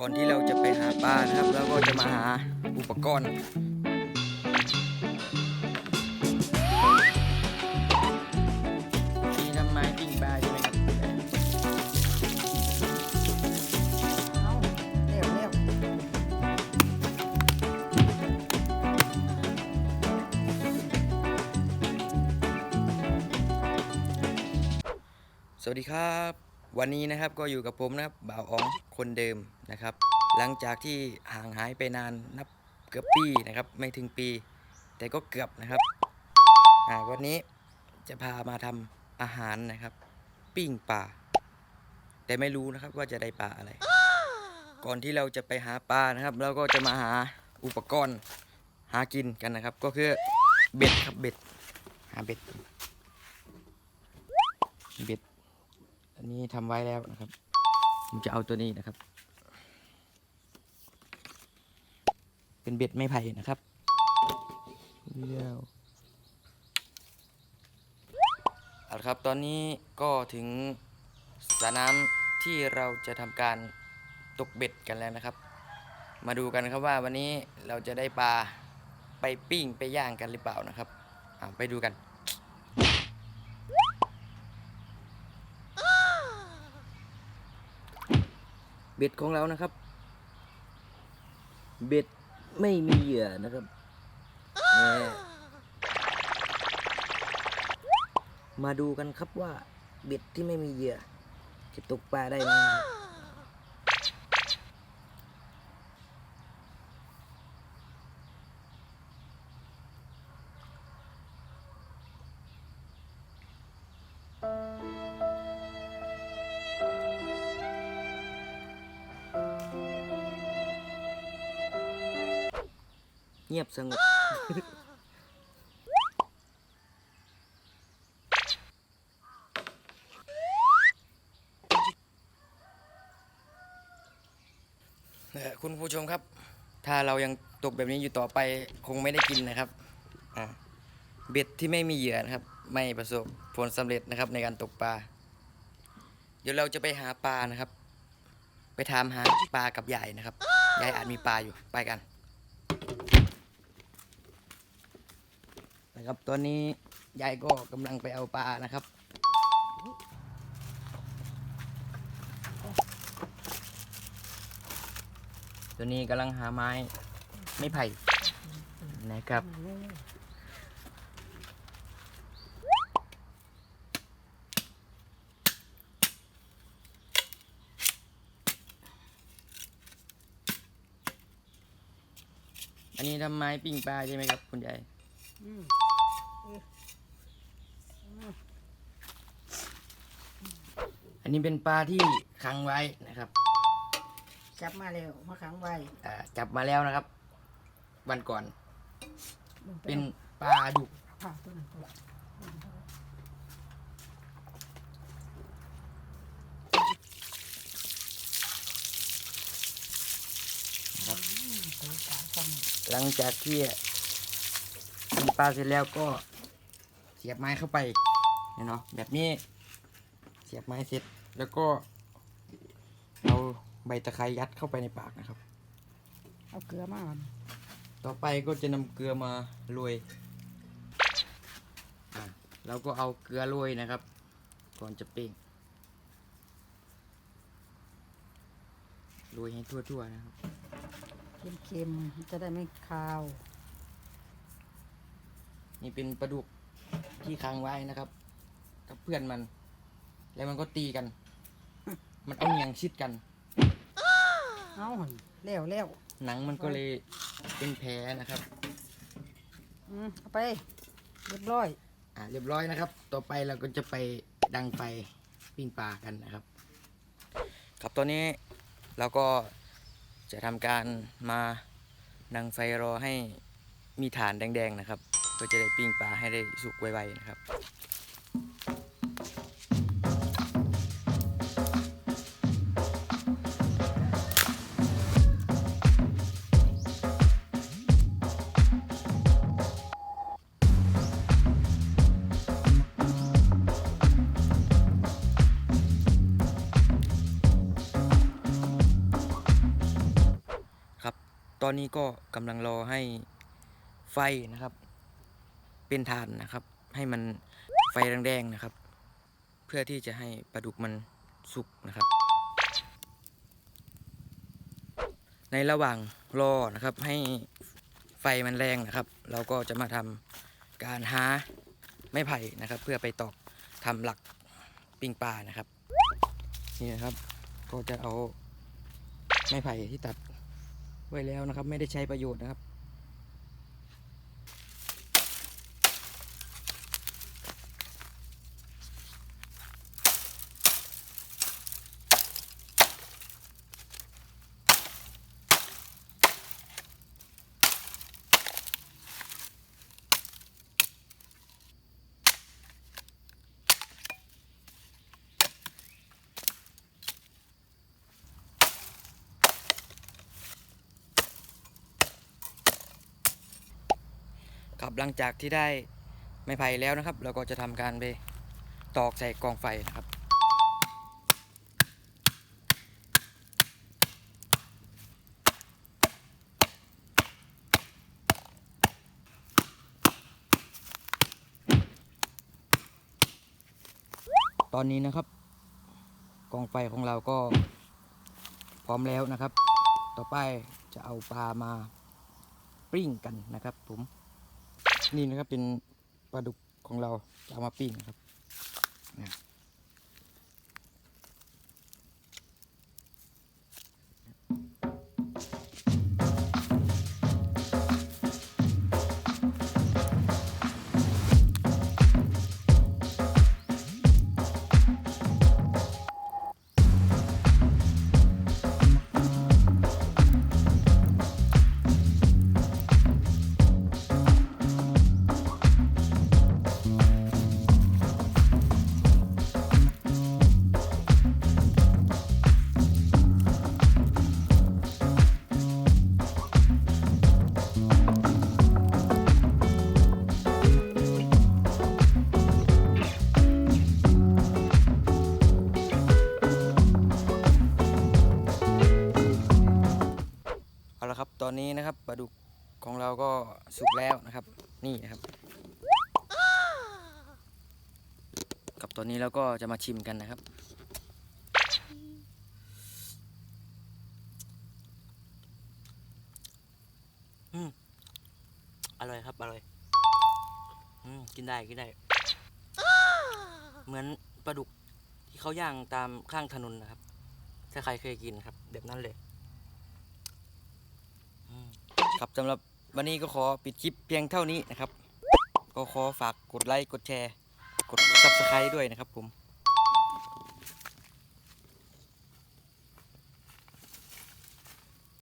ก่อนที่เราจะไปหาปลานะครับเราก็จะมาหาอุปกรณ์มีทำไม้ปิ้งปลาใช่ไหมครับเอาเร็วเร็วสวัสดีครับ วันนี้นะครับก็อยู่กับผมนะครับบ่าวอ๋องคนเดิม นะครับ หลังจากที่ห่างหายไปนานนับเกือบปีนะครับ ไม่ถึงปี แต่ก็เกือบนะครับวันนี้จะพามาทำอาหารนะครับ ปิ้งปลาแต่ไม่รู้นะครับว่าจะได้ปลาอะไร ก่อนที่เราจะไปหาปลานะครับเราก็จะมาหาอุปกรณ์หากินกันนะครับ ก็คือเบ็ดครับเบ็ดหาเบ็ดเบ็ดอันนี้ทำไว้แล้วนะครับ ผมจะเอาตัวนี้นะครับ เป็นเบ็ดไม้ไผ่นะครับเลี้ยวเอาละครับตอนนี้ก็ถึงสระน้ำที่เราจะทำการตกเบ็ดกันแล้วนะครับ มาดูกันครับว่าวันนี้เราจะได้ปลาไปปิ้งไปย่างกันหรือเปล่านะครับอ่าไปดูกันเบ็ดของเรานะครับ เบ็ด ไม่มีเหยื่อนะครับมาดูกันครับว่าเบ็ดที่ไม่มีเหยื่อจะตกปลาได้ไหม เงียบสงบเอ่อคุณผู้ชมครับ ถ้าเรายังตกแบบนี้อยู่ต่อไปคงไม่ได้กินนะครับเบ็ดที่ไม่มีเหยื่อนะครับ ไม่ประสบผลสำเร็จนะครับในการตกปลา เดี๋ยวเราจะไปหาปลานะครับ ไปถามหาปลากับยายนะครับยายอาจมีปลาอยู่ไปกัน นะครับ ตอนนี้ยายก็กำลังไปเอาปลานะครับ ตัวนี้กำลังหาไม้ไม่ไผ่นะครับ อันนี้ทำไม้ปิ้งปลาใช่ไหมครับ คุณยาย อืมอันนี้เป็นปลาที่ขังไว้นะครับจับมาเร็วมาขังไว้อ่าจับมาแล้วนะครับ วันก่อนมึงไปเป็นปลาดุกเอาผ้าตัวนั้นตัวนั้นครับอืมตัวปลาซ้ำหลังจากที่ กินปลาเสร็จแล้วก็เสียบไม้เข้าไปเนาะแบบนี้เสียบไม้เสร็จแล้วก็เอาใบตะไคร้ยัดเข้าไปในปากนะครับ เอาเกลือมาต่อไปก็จะนำเกลือมาโรยเราก็เอาเกลือโรยนะครับ ก่อนจะปิ้งโรยให้ทั่วๆนะครับ เค็มๆจะได้ไม่คาว นี่เป็นปลาดุกที่ค้างไว้นะครับ กับเพื่อนมัน แล้วมันก็ตีกัน มันเอาเหนียงชิดกัน เอาหั่นเร็วเร็วหนังมันก็เลยเป็นแผลนะครับ อืมเอาไปเรียบร้อย อ่าเรียบร้อยนะครับ ต่อไปเราก็จะไปดังไฟปิ้งปลากันนะครับ ครับตอนนี้เราก็จะทำการมาดังไฟรอให้มีฐานแดงๆนะครับเพื่อจะได้ปิ้งปลาให้ได้สุกไวๆนะครับตอนนี้ก็กำลังรอให้ไฟนะครับ เป็นฐานนะครับ ให้มันไฟแรงๆนะครับ เพื่อที่จะให้ปลาดุกมันสุกนะครับ ในระหว่างรอนะครับให้ไฟมันแรงนะครับ เราก็จะมาทำการหาไม้ไผ่นะครับ เพื่อไปตอกทำหลักปิ้งปลานะครับนี่นะครับ ก็จะเอาไม้ไผ่ที่ตัดไว้แล้วนะครับ ไม่ได้ใช้ประโยชน์นะครับ ครับหลังจากที่ได้ไม้ไผ่แล้วนะครับ เราก็จะทำการไปตอกใส่กองไฟนะครับ ตอนนี้นะครับ กองไฟของเราก็พร้อมแล้วนะครับ ต่อไปจะเอาปลามาปิ้งกันนะครับผม นี่นะครับเป็นปลาดุกของเราจะเอามาปิ้งนะครับ ครับ ตอนนี้นะครับปลาดุกของเราก็สุกแล้วนะครับ นี่นะครับ กับตอนนี้เราก็จะมาชิมกันนะครับอืมอร่อยครับอร่อยอืมกินได้กินได้ เหมือนปลาดุกที่เขาย่างตามข้างถนนนะครับ ถ้าใครเคยกินครับ แบบนั้นเลย ครับสำหรับวันนี้ก็ขอปิดคลิปเพียงเท่านี้นะครับ ก็ขอฝากกดไลค์กดแชร์ กด subscribe ด้วยนะครับผม